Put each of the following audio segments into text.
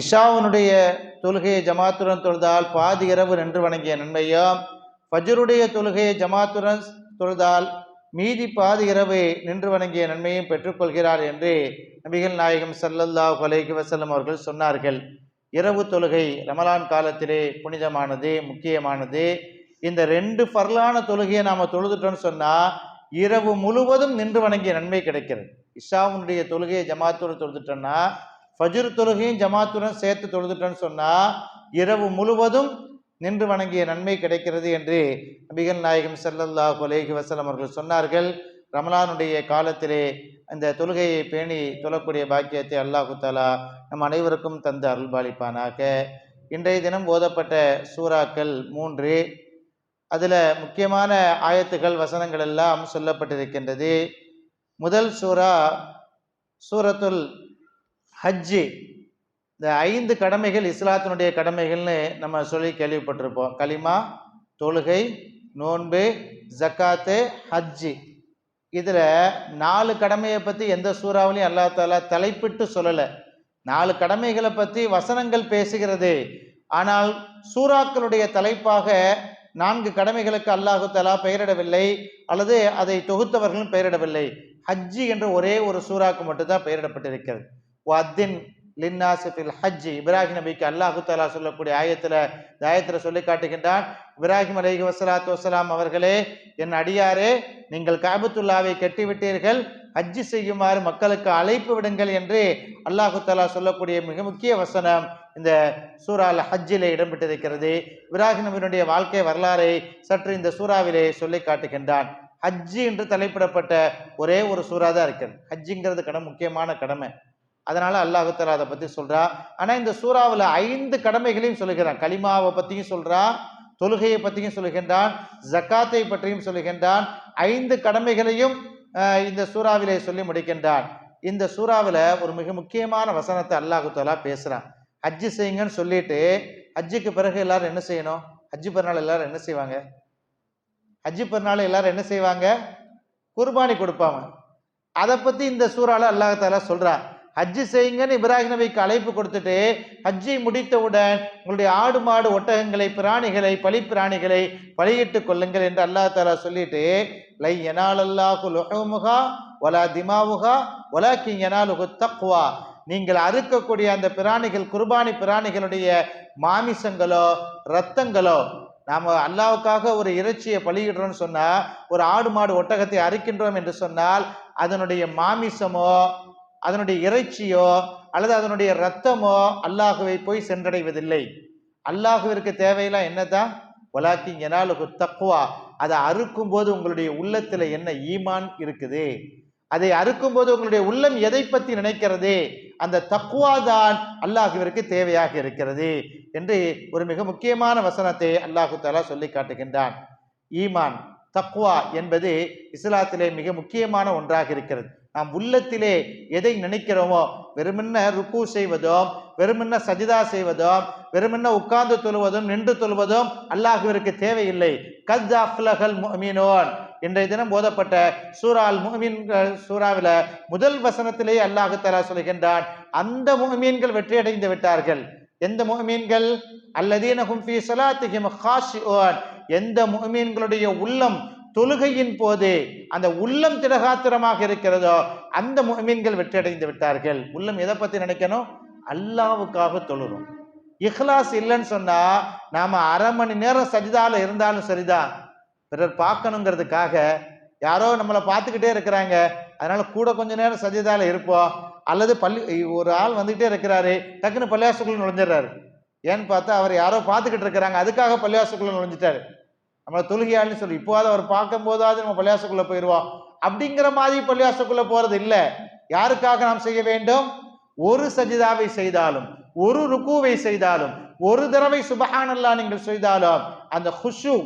இஷாவுனுடைய தொழுகையை ஜமாத்துடன் தொழுதால் பாதி இரவு நின்று வணங்கிய நன்மையும். ஃபஜ்ருடைய தொழுகையை ஜமாத்துடன் தொழுதால் மீதி பாதி இரவு நின்று வணங்கிய நன்மையும் பெற்றுக்கொள்கிறார் என்று நபிகள் நாயகம் சல்லல்லா அலைஹி வஸல்லம் அவர்கள் சொன்னார்கள். இரவு தொழுகை ரமலான் காலத்திலே புனிதமானது முக்கியமானது. இந்த ரெண்டு பரலான தொழுகையை நாம் தொழுதுட்டோம்னு சொன்னால் இரவு முழுவதும் நின்று வணங்கிய நன்மை கிடைக்கிறது. இஷாவுனுடைய தொழுகையை ஜமாத்தோடு தொழுதுட்டோம்னா ஃபஜ்ர் தொழுகையும் ஜமாத்துடன் சேர்த்து தொழுதுட்டோன்னு சொன்னால் இரவு முழுவதும் நின்று வணங்கிய நன்மை கிடைக்கிறது என்று நபிகள் நாயகம் செல்லல்லா அலைஹி வசலம் அவர்கள் சொன்னார்கள். ரமலானுடைய காலத்திலே அந்த தொழுகையை பேணி தொழக்கூடிய பாக்கியத்தை அல்லாஹு தாலா நம் அனைவருக்கும் தந்து அருள்பாலிப்பானாக. இன்றைய தினம் ஓதப்பட்ட சூறாக்கள் மூன்று. அதில் முக்கியமான ஆயத்துகள் வசனங்கள் எல்லாம் சொல்லப்பட்டிருக்கின்றது. முதல் சூரா சூரத்துல் ஹஜ்ஜி. இந்த ஐந்து கடமைகள் இஸ்லாத்தினுடைய கடமைகள்னு நம்ம சொல்லி கேள்விப்பட்டிருப்போம். கலிமா தொழுகை நோன்பு ஜக்காத்து ஹஜ்ஜி. இதில் நாலு கடமையை பற்றி எந்த சூறாவிலையும் அல்லா தாலா தலைப்பிட்டு சொல்லலை. நாலு கடமைகளை பற்றி வசனங்கள் பேசுகிறது. ஆனால் சூறாக்களுடைய தலைப்பாக நான்கு கடமைகளுக்கு அல்லாஹு தலா பெயரிடவில்லை. அல்லது அதை தொகுத்தவர்களும் பெயரிடவில்லை. ஹஜ்ஜி என்ற ஒரே ஒரு சூறாக்கு மட்டும்தான் பெயரிடப்பட்டிருக்கிறது. வத்தின் லின்னாசிஃபில் ஹஜ்ஜி. இப்ராஹிம் நபிக்கு அல்லாஹு தாலா சொல்லக்கூடிய ஆயத்தில் இந்த ஆயத்தில் சொல்லி காட்டுகின்றான் இப்ராஹிம் அலைஹி வசலாத்து வசலாம் அவர்களே என் அடியாரே நீங்கள் காபத்துல்லாவை கட்டிவிட்டீர்கள் ஹஜ்ஜி செய்யுமாறு மக்களுக்கு அழைப்பு விடுங்கள் என்று அல்லாஹு தாலா சொல்லக்கூடிய மிக முக்கிய வசனம் இந்த சூறாவில் ஹஜ்ஜிலே இடம்பெற்றிருக்கிறது. இப்ராஹிம் நபியினுடைய வாழ்க்கை வரலாறை சற்று இந்த சூறாவிலே சொல்லி காட்டுகின்றான். ஹஜ்ஜி என்று தலைப்பிடப்பட்ட ஒரே ஒரு சூறா தான் இருக்கிறது. ஹஜ்ஜிங்கிறது கடமை முக்கியமான கடமை. அதனால அல்லாஹு அதை பற்றி சொல்றா. ஆனால் இந்த சூறாவில் ஐந்து கடமைகளையும் சொல்லுகிறான் களிமாவை பற்றியும் சொல்றான் தொழுகையை பற்றியும் சொல்லுகின்றான் ஜக்காத்தை பற்றியும் சொல்லுகின்றான். ஐந்து கடமைகளையும் இந்த சூறாவிலே சொல்லி முடிக்கின்றான். இந்த சூறாவில் ஒரு மிக முக்கியமான வசனத்தை அல்லாஹு பேசுகிறான் ஹஜ்ஜு செய்யுங்கன்னு சொல்லிட்டு ஹஜ்ஜுக்கு பிறகு எல்லாரும் என்ன செய்யணும்? ஹஜ்ஜு பெருநாள் எல்லாரும் என்ன செய்வாங்க? ஹஜ்ஜு பெருநாள் எல்லாரும் என்ன செய்வாங்க? குர்பானி கொடுப்பாங்க. அதை பற்றி இந்த சூறாவில் அல்லாஹ் சொல்கிறான் ஹஜ்ஜு செய்யுங்கன்னு இப்ராஹிம் நபிக்கு அழைப்பு கொடுத்துட்டு ஹஜ்ஜை முடித்தவுடன் உங்களுடைய ஆடு மாடு ஒட்டகங்களை பிராணிகளை பலி பிராணிகளை பலியிட்டு கொள்ளுங்கள் என்று அல்லாஹ் தாலா சொல்லிட்டு லை எனாலல்லாஹு லுஹமுகா வலா திமாவுகா ஒலாக்கி எனாலுகு தக்வா. நீங்கள் அறுக்கக்கூடிய அந்த பிராணிகள் குர்பானி பிராணிகளுடைய மாமிசங்களோ ரத்தங்களோ நாம் அல்லாவுக்காக ஒரு இறைச்சியை பலியிடுறோம்னு சொன்னால் ஒரு ஆடு மாடு ஒட்டகத்தை அறுக்கின்றோம் என்று சொன்னால் அதனுடைய மாமிசமோ அதனுடைய இறைச்சியோ அல்லது அதனுடைய ரத்தமோ அல்லாஹுவை போய் சென்றடைவதில்லை. அல்லாஹுவிற்கு தேவையெல்லாம் என்னதான்? ஒலாக்கி எனாலுகு தக்குவா அதை அறுக்கும் போது உங்களுடைய உள்ளத்தில் என்ன ஈமான் இருக்குது? அதை அறுக்கும் போது உங்களுடைய உள்ளம் எதை பற்றி நினைக்கிறது? அந்த தக்குவா தான் அல்லாஹுவிற்கு தேவையாக இருக்கிறது என்று ஒரு மிக முக்கியமான வசனத்தை அல்லாஹு தாலா சொல்லி காட்டுகின்றான். ஈமான் தக்வா என்பது இஸ்லாத்திலே மிக முக்கியமான ஒன்றாக இருக்கிறது. நாம் உள்ளத்திலே எதை நினைக்கிறோமோ வெறுமென்ன ருக்கு செய்வதும் வெறுமென்ன சஜிதா செய்வதும் வெறுமென்ன உட்கார்ந்து தொழுவதும் நின்று தொழுவதும் அல்லாஹுவிற்கு தேவையில்லை. கத் அஃப்லஹல் முஃமினூன் இன்றைய தினம் போதப்பட்ட சூறால் அல் சூறாவில் முதல் வசனத்திலேயே அல்லாஹு தலா சொல்கின்றான் அந்த முஹமீன்கள் வெற்றியடைந்து விட்டார்கள். எந்த முஹமீன்கள் அல்லதீனகும் ஃபி ஸலாத்திஹிம் காஷிஊன் எந்த முஹமீன்களுடைய உள்ளம் தொழுகையின் போது அந்த உள்ளம் திடகாத்திரமாக இருக்கிறதோ அந்த மீன்கள் வெற்றியடைந்து விட்டார்கள். உள்ளம் எதை பற்றி நினைக்கணும்? அல்லாவுக்காக தொழுறோம். இஹ்லாஸ் இல்லைன்னு சொன்னால் நாம் அரை மணி நேரம் சஜிதாவில் இருந்தாலும் சரிதான். பிறர் பார்க்கணுங்கிறதுக்காக யாரோ நம்மளை பார்த்துக்கிட்டே இருக்கிறாங்க. அதனால கூட கொஞ்ச நேரம் சஜிதாவில் இருப்போம். அல்லது பள்ளி ஒரு ஆள் வந்துகிட்டே இருக்கிறாரு. டக்குன்னு பள்ளியாசுக்குள்ள நுழைஞ்சிடுறாரு. ஏன்னு பார்த்தா அவர் யாரோ பார்த்துக்கிட்டு இருக்கிறாங்க. அதுக்காக பள்ளியாசுக்குள்ள நுழைஞ்சிட்டாரு. நம்மளை தொழுகையாள்னு சொல்லி இப்போது அவர் பார்க்கும் போதாவது நம்ம பள்ளியாசுக்குள்ள போயிடுவோம் அப்படிங்கிற மாதிரி பள்ளியாசுக்குள்ள போகிறது இல்லை. யாருக்காக நாம் செய்ய வேண்டும்? ஒரு சஜிதாவை செய்தாலும் ஒரு ருக்குவை செய்தாலும் ஒரு தடவை சுபஹானல்லா நீங்கள் செய்தாலும் அந்த ஹுஷு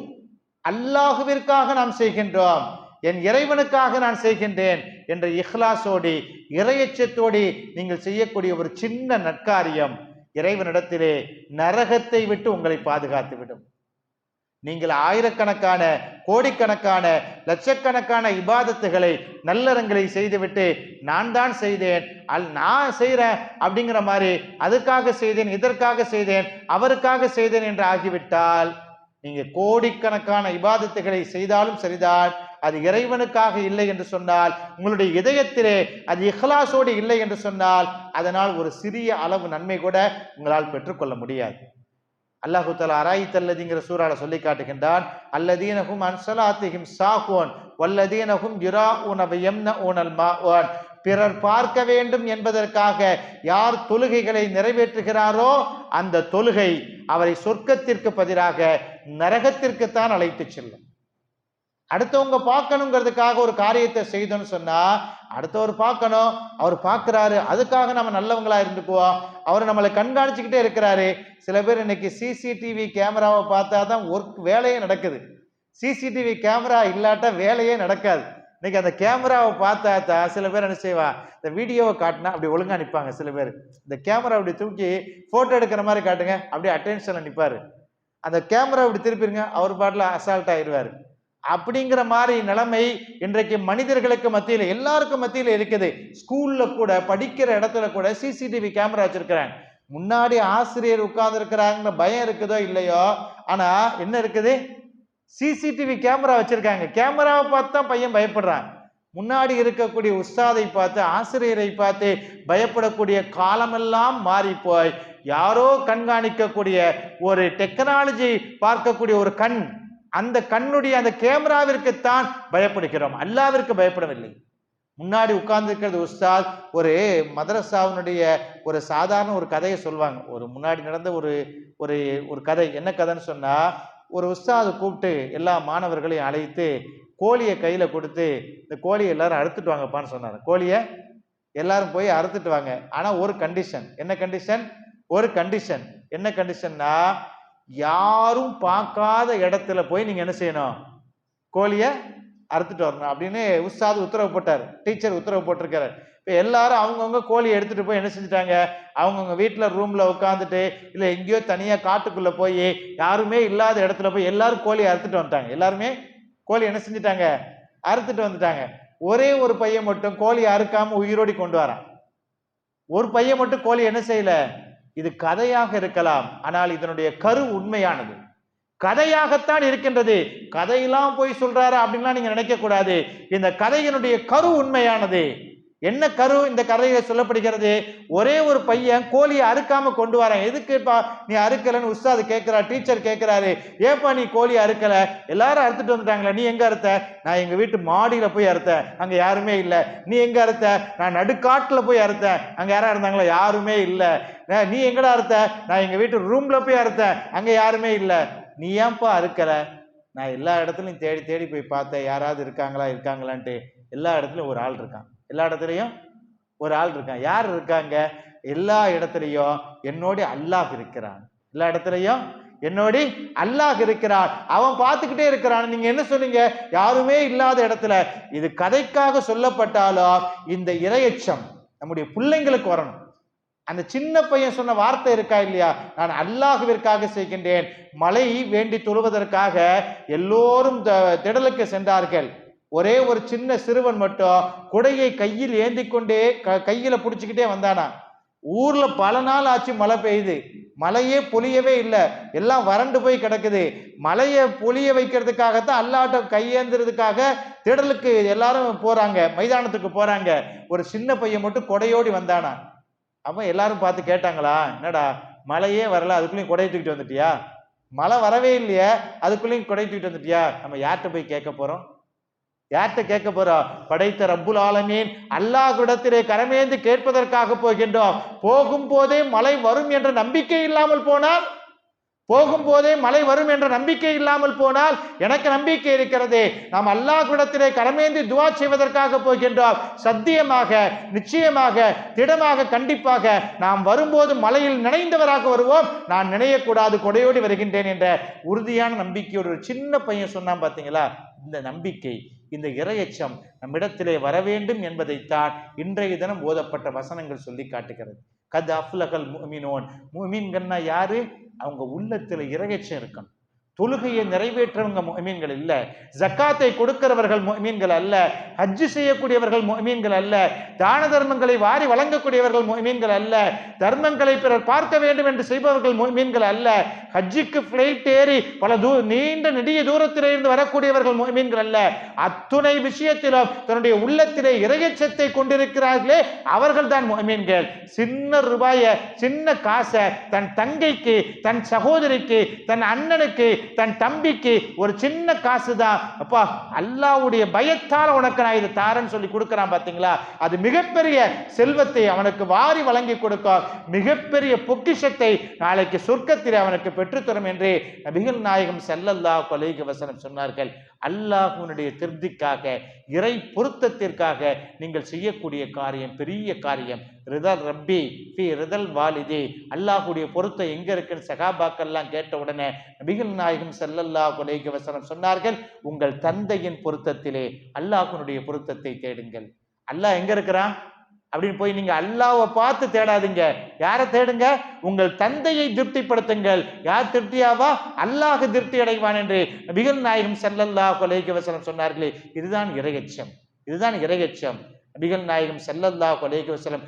அல்லாஹுவிற்காக நாம் செய்கின்றோம். என் இறைவனுக்காக நான் செய்கின்றேன் என்ற இஹ்லாசோடி இறையச்சத்தோடி நீங்கள் செய்யக்கூடிய ஒரு சின்ன நற்காரியம் இறைவனிடத்திலே நரகத்தை விட்டு உங்களை பாதுகாத்து விடும் நீங்கள் ஆயிரக்கணக்கான கோடிக்கணக்கான லட்சக்கணக்கான இபாதத்துகளை நல்லறங்களை செய்துவிட்டு நான் தான் செய்தேன் அல் நான் செய்கிறேன் அப்படிங்கிற மாதிரி அதுக்காக செய்தேன் இதற்காக செய்தேன் அவருக்காக செய்தேன் என்று ஆகிவிட்டால் நீங்கள் கோடிக்கணக்கான இபாதத்துகளை செய்தாலும் சரிதான் அது இறைவனுக்காக இல்லை என்று சொன்னால் உங்களுடைய இதயத்திலே அது இஹ்லாசோடு இல்லை என்று சொன்னால் அதனால் ஒரு சிறிய அளவு நன்மை கூட உங்களால் பெற்றுக்கொள்ள முடியாது. அல்லாஹு தலா அராயித்தல்லதிங்கிற சூறால சொல்லி காட்டுகின்றான் அல்லதீனகும் அன்சலாத்திஹிம் சாஹோன் வல்லதீனகும் யுரா உனவயம்ன ஊனல் மாவான் பிறர் பார்க்க வேண்டும் என்பதற்காக யார் தொழுகைகளை நிறைவேற்றுகிறாரோ அந்த தொழுகை அவரை சொர்க்கத்திற்கு பதிலாக நரகத்திற்குத்தான் அழைத்து செல்லும். அடுத்தவங்க பார்க்கணுங்கிறதுக்காக ஒரு காரியத்தை செய்தோன்னு சொன்னா அடுத்தவர் பார்க்கணும் அவர் பார்க்குறாரு அதுக்காக நம்ம நல்லவங்களா இருந்துக்குவோம். அவர் நம்மளை கண்காணிச்சுக்கிட்டே இருக்கிறாரு. சில பேர் இன்னைக்கு சிசிடிவி கேமராவை பார்த்தா தான் ஒர்க் வேலையே நடக்குது. சிசிடிவி கேமரா இல்லாட்டா வேலையே நடக்காது. இன்னைக்கு அந்த கேமராவை பார்த்தா தான் சில பேர் என்ன செய்வா இந்த வீடியோவை காட்டினா அப்படி ஒழுங்காக நிற்பாங்க சில பேர். இந்த கேமரா அப்படி தூக்கி ஃபோட்டோ எடுக்கிற மாதிரி காட்டுங்க அப்படியே அட்டென்ஷனில் நிற்பார் அந்த கேமரா இப்படி திருப்பிடுங்க அவர் பாட்டில் அசால்ட் ஆயிடுவார் அப்படிங்கிற மாதிரி நிலைமை இன்றைக்கு மனிதர்களுக்கு மத்தியில் எல்லாருக்கும் மத்தியில் இருக்குது. ஸ்கூல்ல கூட படிக்கிற இடத்துல கூட சிசிடிவி கேமரா வச்சிருக்கிறாங்க முன்னாடி ஆசிரியர் உட்கார்ந்து இருக்கிறாங்கிற பயம் இருக்குதோ இல்லையோ? ஆனா என்ன இருக்குது? சிசிடிவி கேமரா வச்சிருக்காங்க. கேமராவை பார்த்து தான் பையன் பயப்படுறான். முன்னாடி இருக்கக்கூடிய உஸ்தாதை பார்த்து ஆசிரியரை பார்த்து பயப்படக்கூடிய காலமெல்லாம் மாறி போய் யாரோ கண்காணிக்கக்கூடிய ஒரு டெக்னாலஜி பார்க்கக்கூடிய ஒரு கண் அந்த கண்ணுடைய அந்த கேமராவிற்குத்தான் பயப்படுகிறோம். அல்லாவிற்கு பயப்படவில்லை. முன்னாடி உட்கார்ந்து இருக்கிறது உஸ்தாத் ஒரு மதரசாவினுடைய ஒரு சாதாரண ஒரு கதையை சொல்லுவாங்க ஒரு முன்னாடி நடந்த ஒரு ஒரு ஒரு கதை. என்ன கதைன்னு சொன்னா ஒரு உஸ்தாது கூப்பிட்டு எல்லா மாணவர்களையும் அழைத்து கோழியை கையில கொடுத்து இந்த கோழியை எல்லாரும் அறுத்துட்டு வாங்கப்பான்னு சொன்னாங்க கோழியை எல்லாரும் போய் அறுத்துட்டு வாங்க. ஆனா ஒரு கண்டிஷன் என்ன கண்டிஷன் ஒரு கண்டிஷன் என்ன கண்டிஷன்னா யாரும் பார்க்காத இடத்துல போய் நீங்க என்ன செய்யணும்? கோழியை அறுத்துட்டு வரணும் அப்படின்னு உஸ்தாது உத்தரவு போட்டார். டீச்சர் உத்தரவு போட்டிருக்காரு. இப்போ எல்லாரும் அவங்கவுங்க கோழி எடுத்துட்டு போய் என்ன செஞ்சுட்டாங்க? அவங்கவுங்க வீட்டில் ரூம்ல உட்காந்துட்டு இல்லை எங்கேயோ தனியாக காட்டுக்குள்ளே போய் யாருமே இல்லாத இடத்துல போய் எல்லாரும் கோழி அறுத்துட்டு வந்துட்டாங்க. எல்லாருமே கோழி என்ன செஞ்சுட்டாங்க? அறுத்துட்டு வந்துட்டாங்க. ஒரே ஒரு பையன் மட்டும் கோழி அறுக்காம உயிரோடி கொண்டு வரான். ஒரு பையன் மட்டும் கோழி என்ன செய்யல? இது கதையாக இருக்கலாம் ஆனால் இதனுடைய கரு உண்மையானது. கதையாகத்தான் இருக்கின்றது. கதையெல்லாம் போய் சொல்றாரு அப்படின்லாம் நீங்க நினைக்க கூடாது. இந்த கதையினுடைய கரு உண்மையானது. என்ன கரு இந்த கதையில சொல்லப்படுகிறது? ஒரே ஒரு பையன் கோழியை அறுக்காம கொண்டு வரேன். எதுக்குப்பா நீ அறுக்கலன்னு உஸ்தாது கேட்கிறா டீச்சர் கேட்கிறாரு. ஏப்பா நீ கோழி அறுக்கல? எல்லாரும் அறுத்துட்டு வந்துட்டாங்களே நீ எங்க அறுத்த? நான் எங்க வீட்டு மாடியில போய் அறுத்தேன். அங்க யாருமே இல்லை. நீ எங்க அறுத்த? நான் நடுக்காட்டுல போய் அறுத்தேன். அங்க யாரா இருந்தாங்களா யாருமே இல்லை. நீ எங்கடா அறுத்த? நான் எங்க வீட்டு ரூம்ல போய் அறுத்தேன். அங்க யாருமே இல்லை. நீ ஏன்பா அறுக்கல? நான் எல்லா இடத்துலையும் தேடி தேடி போய் பார்த்தேன். யாராவது இருக்காங்களா இருக்காங்களான்ட்டு. எல்லா இடத்துலையும் ஒரு ஆள் இருக்கான். எல்லா இடத்துலையும் ஒரு ஆள் இருக்கான். யார் இருக்காங்க? எல்லா இடத்துலையும் என்னோட அல்லாஹ் இருக்கிறான். எல்லா இடத்துலையும் என்னோட அல்லாஹ் இருக்கிறான். அவன் பார்த்துக்கிட்டே இருக்கிறான். நீங்க என்ன சொன்னீங்க? யாருமே இல்லாத இடத்துல. இது கதைக்காக சொல்லப்பட்டாலும் இந்த இரையச்சம் நம்முடைய பிள்ளைங்களுக்கு வரணும். அந்த சின்ன பையன் சொன்ன வார்த்தை இருக்கா இல்லையா? நான் அல்லாஹுவிற்காக செய்கின்றேன். மழை வேண்டி தொழுவதற்காக எல்லோரும் த- திடலுக்கு சென்றார்கள். ஒரே ஒரு சின்ன சிறுவன் மட்டும் குடையை கையில் ஏந்தி கொண்டே க- கையில புடிச்சுக்கிட்டே வந்தானா? ஊர்ல பல நாள் ஆச்சு மழை பெய்யுது மழையே பொழியவே இல்லை. எல்லாம் வறண்டு போய் கிடக்குது. மழையை பொழிய வைக்கிறதுக்காகத்தான் அல்லாட்ட கையேந்துறதுக்காக திடலுக்கு எல்லாரும் போறாங்க மைதானத்துக்கு போறாங்க. ஒரு சின்ன பையன் மட்டும் கொடையோடி வந்தானா? அவன் எல்லாரும் பார்த்து கேட்டாங்களா என்னடா மழையே வரல அதுக்குள்ளேயும் கொடையை தூக்கிட்டு வந்துட்டியா? மழை வரவே இல்லையே அதுக்குள்ளேயும் கொடை தூக்கிட்டு வந்துட்டியா? நம்ம யார்கிட்ட போய் கேட்க போறோம்? யார்கிட்ட கேட்க போறோம் படைத்த ரப்புல் ஆலமீன் அல்லாஹ்விடத்திலே கரமேந்து கேட்பதற்காக போகின்றோம். போகும் போதே மழை வரும் என்ற நம்பிக்கை இல்லாமல் போனால்? போகும் போதே மழை வரும் என்ற நம்பிக்கை இல்லாமல் போனால் எனக்கு நம்பிக்கை இருக்கிறது. நாம் அல்லாஹ்விடத்திலே கரமேந்தி துவா செய்வதற்காக போகின்றோம். சத்தியமாக நிச்சயமாக திடமாக கண்டிப்பாக நாம் வரும்போது மலையில் நினைந்தவராக வருவோம். நான் நினையக்கூடாது கொடையோடி வருகின்றேன் என்ற உறுதியான நம்பிக்கையோடு ஒரு சின்ன பையன் சொன்னான் பார்த்தீங்களா இந்த நம்பிக்கை இந்த இரையச்சம் நம்மிடத்திலே வர வேண்டும் என்பதைத்தான் இன்றைய தினம் ஓதப்பட்ட வசனங்கள் சொல்லி காட்டுகிறது. கத் அஃப்லகல் முமினோன் முமின்கன்னா யாரு? அவங்க உள்ளத்தில் இரையச்சம் இருக்கணும். தொழுகையை நிறைவேற்றவங்க மீன்கள் அல்ல ஜக்காத்தை கொடுக்கிறவர்கள் மீன்கள் அல்ல. ஹஜ்ஜு செய்யக்கூடியவர்கள் மீன்கள் அல்ல. தான தர்மங்களை வாரி வழங்கக்கூடியவர்கள் மீன்கள் அல்ல. தர்மங்களை பிறர் பார்க்க வேண்டும் என்று செய்பவர்கள் மீன்கள் அல்ல. ஹஜ்ஜுக்கு ஃப்ளைட் ஏறி பல தூ நீண்ட நெடிய தூரத்திலிருந்து வரக்கூடியவர்கள் மீன்கள் அல்ல. அத்துணை விஷயத்திலும் தன்னுடைய உள்ளத்திலே இறையச்சத்தை கொண்டிருக்கிறார்களே அவர்கள் தான் மீன்கள் சின்ன ரூபாய சின்ன காசை தன் தங்கைக்கு தன் சகோதரிக்கு தன் அண்ணனுக்கு தன் தம்பிக்கு ஒரு சின்ன காசு தான் அப்பா அல்லாவுடைய பயத்தால் உனக்கு நான் இது தாரன்னு சொல்லி கொடுக்குறான் பார்த்தீங்களா அது மிகப்பெரிய செல்வத்தை அவனுக்கு வாரி வழங்கி கொடுக்கும் மிகப்பெரிய பொக்கிஷத்தை நாளைக்கு சொர்க்கத்தில் அவனுக்கு பெற்றுத்தரும் என்று நபிகள் நாயகம் செல்லல்லா கொலைக்கு வசனம் சொன்னார்கள். அல்லாஹுனுடைய திருப்திக்காக இறை பொருத்தத்திற்காக நீங்கள் செய்யக்கூடிய காரியம் பெரிய காரியம். ரிதல் ரப்பி ஃபி ரிதல் வாலிதி. அல்லாஹுடைய பொருத்தம் எங்க இருக்குன்னு சகாபாக்கள்லாம் கேட்ட உடனே நபிகள் நாயகம் செல்லல்லா கொலைக வசனம் சொன்னார்கள் உங்கள் தந்தையின் பொருத்தத்திலே அல்லாஹுனுடைய பொருத்தத்தை தேடுங்கள். அல்லாஹ் எங்க இருக்கிறான்? அப்படின்னு போய் நீங்க அல்லாவை பார்த்து தேடாதீங்க. யாரை தேடுங்க? உங்கள் தந்தையை திருப்திப்படுத்துங்கள். யார் திருப்தியாவா? அல்லாஹ் திருப்தி அடைவான் என்று நபிகள் நாயகம் செல்லல்லா கொலைக்கு வசனம் சொன்னார்களே இதுதான் இறையச்சம். இதுதான் இறையச்சம். நபிகள் நாயகம் செல்லல்லா கொலைக்கு வசலம்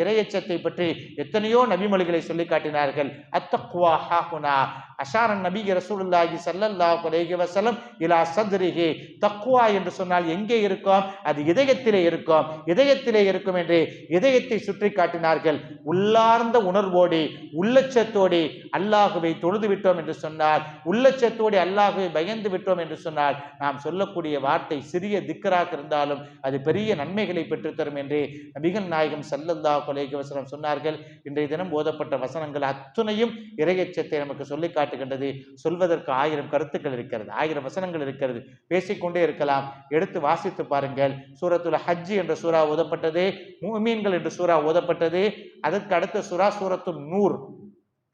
இறையச்சத்தை பற்றி எத்தனையோ நபிமொழிகளை சொல்லி காட்டினார்கள். அத்தக்குவா ஹாகுனா அஷாரன் நபிகி ரசூலுல்லாஹி சல்லல்லாஹு அலைஹி வஸல்லம் இலா சத்ரிஹி. தக்குவா என்று சொன்னால் எங்கே இருக்கும்? அது இதயத்திலே இருக்கும். இதயத்திலே இருக்கும் என்று இதயத்தை சுற்றி காட்டினார்கள். உள்ளார்ந்த உணர்வோடி உள்ளச்சத்தோடு அல்லாஹுவை தொழுது விட்டோம் என்று சொன்னால் உள்ளச்சத்தோடு அல்லாஹுவை பயந்து விட்டோம் என்று சொன்னால் நாம் சொல்லக்கூடிய வார்த்தை சிறிய திக்கராக இருந்தாலும் அது பெரிய நன்மைகளை பெற்றுத்தரும் என்று நபிகள் நாயகம் சல்லல்லா அலைஹி வஸல்லம் சொன்னார்கள். இன்றைய தினம் ஓதப்பட்ட வசனங்கள் அத்துணையும் இறையச்சத்தை நமக்கு சொல்லி காட்டுகின்றது. சொல்வதற்கு ஆயிரம் கருத்துக்கள் இருக்கிறது ஆயிரம் வசனங்கள் இருக்கிறது. பேசிக்கொண்டே இருக்கலாம். எடுத்து வாசித்து பாருங்கள். சூரத்துல ஹஜ் என்ற சூறா ஓதப்பட்டது மூமீன்கள் என்று சூறா ஓதப்பட்டது அதற்கு அடுத்த சூறா சூரத்து நூர்.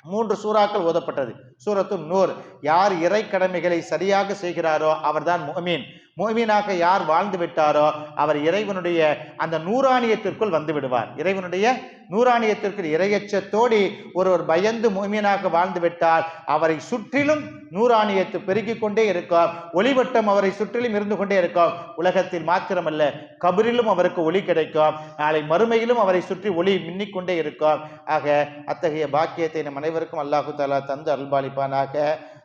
மூன்று சூறாக்கள் ஓதப்பட்டது. சூரத்து நூர். யார் இறை கடமைகளை சரியாக செய்கிறாரோ அவர்தான் முகமீன் மோமீனாக யார் வாழ்ந்து விட்டாரோ அவர் இறைவனுடைய அந்த நூறாணியத்திற்குள் வந்து விடுவார். இறைவனுடைய நூறாணியத்திற்கு இரையச்சத்தோடி ஒருவர் பயந்து மோமீனாக வாழ்ந்து விட்டால் அவரை சுற்றிலும் நூறாணியத்து பெருகிக் கொண்டே இருக்கும். ஒளிவட்டம் அவரை சுற்றிலும் இருந்து கொண்டே இருக்கும். உலகத்தில் மாத்திரமல்ல கபரிலும் அவருக்கு ஒளி கிடைக்கும். நாளை மறுமையிலும் அவரை சுற்றி ஒளி மின்னிக்கொண்டே இருக்கும். ஆக அத்தகைய பாக்கியத்தை நம் அனைவருக்கும் அல்லாஹு தாலா தந்து அல்பாலிப்பானாக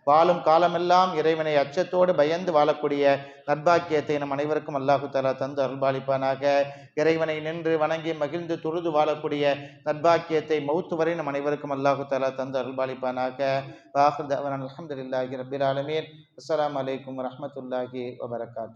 வாழும் காலமெல்லாம் இறைவனை அச்சத்தோடு பயந்து வாழக்கூடிய நற்பாக்கியத்தை நம் அனைவருக்கும் அல்லாஹு தாலா தந்து அருள்பாலிப்பானாக. இறைவனை நின்று வணங்கி மகிழ்ந்து துருது வாழக்கூடிய நற்பாக்கியத்தை மௌத்து வரை நம் அனைவருக்கும் அல்லாஹு தாலா தந்து அருள்பாலிப்பானாக. வாஹர் அலமதுல்லாஹி ரபில் ஆலமீன். அஸ்லாம் வலைக்கம் வரமத்துல்லாஹி வபரகாத்.